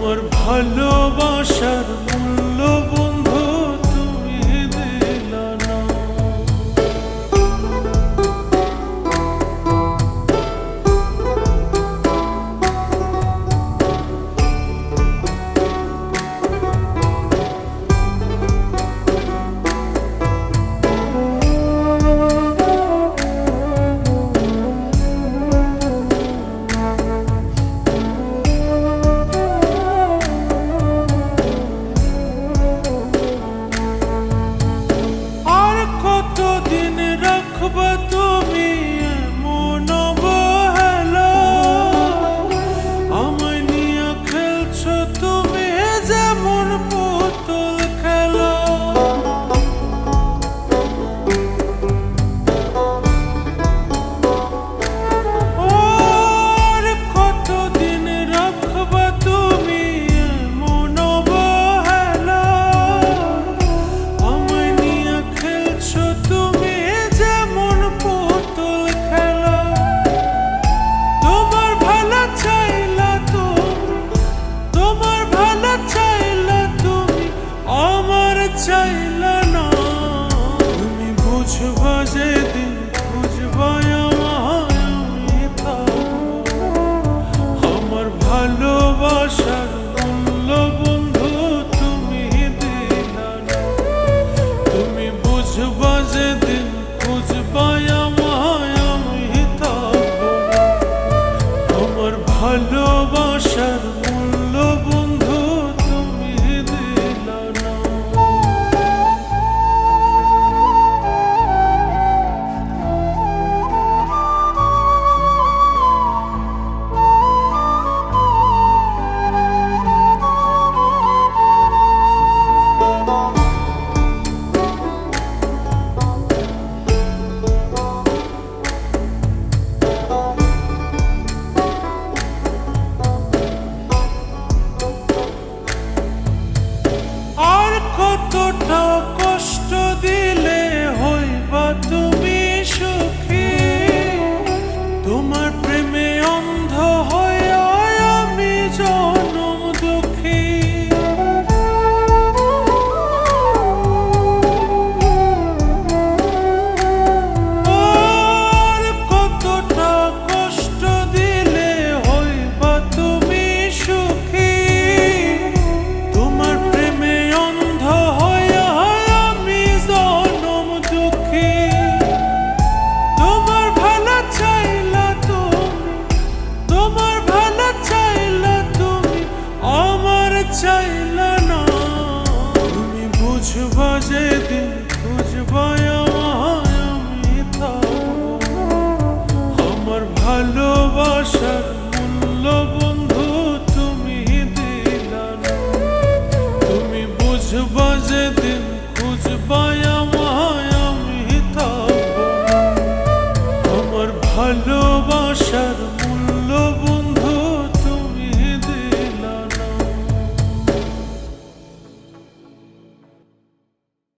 তোমার ভালোবাসার মূল্য ভালোবাসার খুঁজব যেদিন খুঁজব